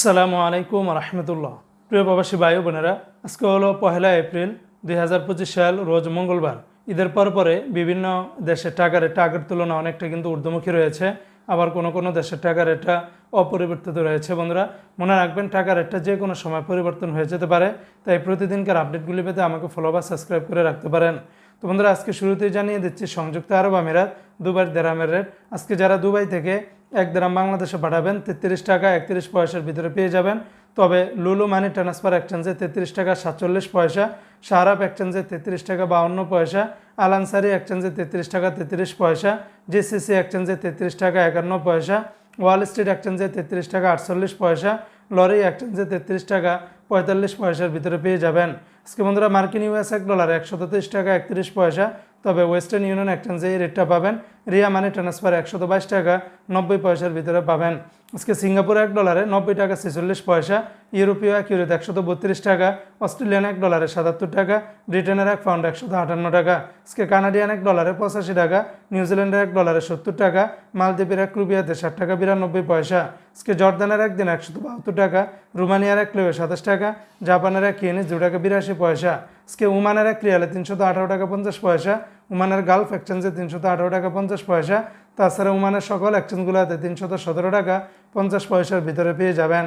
আসসালামু আলাইকুম রহমতুল্লাহ। প্রিয় প্রবাসী ভাই বোনেরা, আজকে হলো পহেলা এপ্রিল দুই হাজার পঁচিশ সাল, রোজ মঙ্গলবার। ঈদের পর পরে বিভিন্ন দেশের টাকার রেটটা আগের তুলনায় অনেকটা কিন্তু ঊর্ধ্বমুখী রয়েছে। আবার কোনো কোনো দেশের টাকার রেটটা অপরিবর্তিত রয়েছে। বন্ধুরা, মনে রাখবেন, টাকার রেটটা যে কোনো সময় পরিবর্তন হয়ে যেতে পারে। তাই প্রতিদিনকার আপডেটগুলি পেতে আমাকে ফলো বা সাবস্ক্রাইব করে রাখতে পারেন। তো বন্ধুরা, আজকে শুরুতেই জানিয়ে দিচ্ছি, সংযুক্ত আরব আমিরাত দুবাই দেরামের রেট আজকে যারা দুবাই থেকে এক দেরাম বাংলাদেশে পাঠাবেন, তেত্রিশ টাকা একত্রিশ পয়সার ভিতরে পেয়ে যাবেন। তবে লুলু মানি ট্রান্সফার এক্সচেঞ্জে তেত্রিশ টাকা সাতচল্লিশ পয়সা সারাপ এক্সচেঞ্জে তেত্রিশ টাকা বাউন্ন পয়সা, আলানসারি এক্সচেঞ্জে তেত্রিশ টাকা তেত্রিশ পয়সা জিসিসি এক্সচেঞ্জে তেত্রিশ টাকা একান্ন পয়সা ওয়াল স্ট্রিট এক্সচেঞ্জে তেত্রিশ টাকা আটচল্লিশ পয়সা লরি এক্সচেঞ্জে তেত্রিশ টাকা পঁয়তাল্লিশ পয়সার ভিতরে পেয়ে যাবেন। আজকে বন্ধুরা মার্কিন ইউএস এক ডলার একশো তেত্রিশ টাকা একত্রিশ পয়সা, তবে ওয়েস্টার্ন ইউনিয়ন এক্সচেঞ্জে এই রেটটা পাবেন। রিয়া মানি ট্রান্সফার একশো বাইশ টাকা নব্বই পয়সার ভিতরে পাবেন। আজকে সিঙ্গাপুর এক ডলারে নব্বই টাকা ছেচল্লিশ পয়সা, ইউরোপীয় এক ইউরোতে একশত বত্রিশ টাকা, অস্ট্রেলিয়ান এক ডলারে সাতাত্তর টাকা, ব্রিটেনের এক পাউন্ড একশত আটান্ন টাকা। আজকে কানাডিয়ান এক ডলারে পঁচাশি টাকা, নিউজিল্যান্ডের এক ডলারে সত্তর টাকা, মালদ্বীপের এক রুপিয়াতে ষাট টাকা বিরানব্বই পয়সা। আজকে জর্দানের একদিন একশত বাহাত্তর টাকা, রুমানিয়ার এক ক্লেবে সাতাশ টাকা, জাপানের এক ইয়েনিস দু টাকা বিরাশি পয়সা। আজকে উমানের এক রিয়ালে তিনশত আঠারো টাকা পঞ্চাশ পয়সা উমানের গালফ এক্সচেঞ্জে তিনশত আঠারো টাকা পঞ্চাশ পয়সা। তাছাড়া উমানের সকল এক্সচেঞ্জগুলোতে তিনশত সতেরো টাকা পঞ্চাশ পয়সার ভিতরে পেয়ে যাবেন।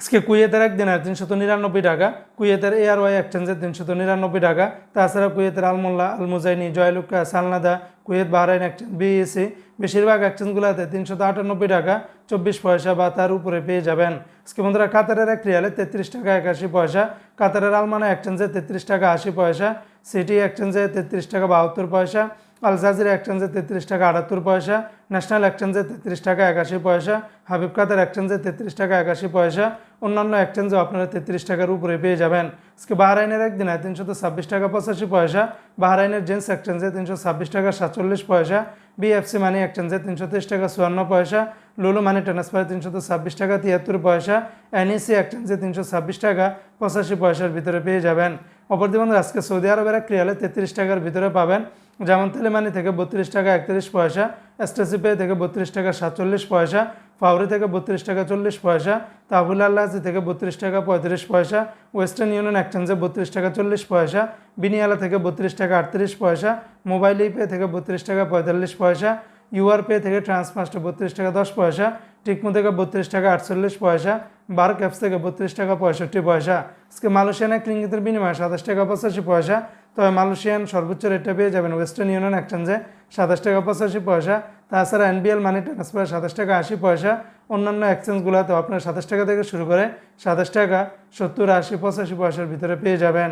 আজকে কুয়েতের এক দিনের তিনশত নিরানব্বই টাকা, কুয়েতের এয়ার ওয়াই এক্সচেঞ্জের তিনশত নিরানব্বই টাকা, তাছাড়া কুয়েতের Al Mulla, Al Muzaini, Joyalukkas, সালনাদা, Kuwait Bahrain exchange BAC, বেশিরভাগ এক্সচেঞ্জগুলোতে তিনশত আটানব্বই টাকা চব্বিশ পয়সা বা তার উপরে পেয়ে যাবেন। আজকে বন্ধুরা, কাতারের এক রিয়ালে তেত্রিশ টাকা একাশি পয়সা, কাতারের আলমানা এক্সচেঞ্জে তেত্রিশ টাকা আশি পয়সা, সিটি এক্সচেঞ্জে তেত্রিশ টাকা বাহাত্তর পয়সা আল জাজিরা এক্সচেঞ্জে তেত্রিশ টাকা আটাত্তর পয়সা, ন্যাশনাল এক্সচেঞ্জে তেত্রিশ টাকা একাশি পয়সা, হাবিব কাতার এক্সচেঞ্জে তেত্রিশ টাকা একাশি পয়সা, অন্যান্য এক্সচেঞ্জেও আপনারা তেত্রিশ টাকার উপরে পেয়ে যাবেন। আজকে বাহরাইনের একদিনে তিনশত ছাব্বিশ টাকা পঁচাশি পয়সা, বাহরাইনের জেন্টস এক্সচেঞ্জে তিনশো ছাব্বিশ টাকা সাতচল্লিশ পয়সা, বিএফসি মানি এক্সচেঞ্জে তিনশো তেইশ টাকা চুয়ান্ন পয়সা, লুলু মানি ট্রান্সফারে তিনশত ছাব্বিশ টাকা তিয়াত্তর পয়সা, এনইসি এক্সচেঞ্জে তিনশো ছাব্বিশ টাকা পঁচাশি পয়সার ভিতরে পেয়ে যাবেন। অপরদি বন্ধু আজকে সৌদি আরবের এক রিয়ালে তেত্রিশ টাকার ভিতরে পাবেন। যেমন তেলেমানি থেকে বত্রিশ টাকা একত্রিশ পয়সা এসটিসি পে থেকে বত্রিশ টাকা সাতচল্লিশ পয়সা ফাউরি থেকে বত্রিশ টাকা চল্লিশ পয়সা তাহুল আল্লাহাজি থেকে বত্রিশ টাকা পঁয়ত্রিশ পয়সা ওয়েস্টার্ন ইউনিয়ন এক্সচেঞ্জে বত্রিশ টাকা চল্লিশ পয়সা বিনিয়ালা থেকে বত্রিশ টাকা আটত্রিশ পয়সা মোবাইল পে থেকে বত্রিশ টাকা পঁয়তাল্লিশ পয়সা ইউআর পে থেকে ট্রান্সমাস্টার বত্রিশ টাকা দশ পয়সা টিকমো থেকে বত্রিশ টাকা আটচল্লিশ পয়সা বার ক্যাপস থেকে বত্রিশ টাকা পঁয়ষট্টি পয়সা আজকে মালয়েশিয়ান রিঙ্গিতের বিনিময়ে সাতাশ টাকা পঁচাশি পয়সা তবে মালয়েশিয়ান সর্বোচ্চ রেটটা পেয়ে যাবেন ওয়েস্টার্ন ইউনিয়ন এক্সচেঞ্জে সাতাশ টাকা পঁচাশি পয়সা, তাছাড়া এনবিএল মানি ট্রান্সফার সাতাশ টাকা আশি পয়সা, অন্যান্য এক্সচেঞ্জগুলোতে আপনার সাতাশ টাকা থেকে শুরু করে সাতাশ টাকা সত্তর আশি পঁচাশি পয়সার ভিতরে পেয়ে যাবেন।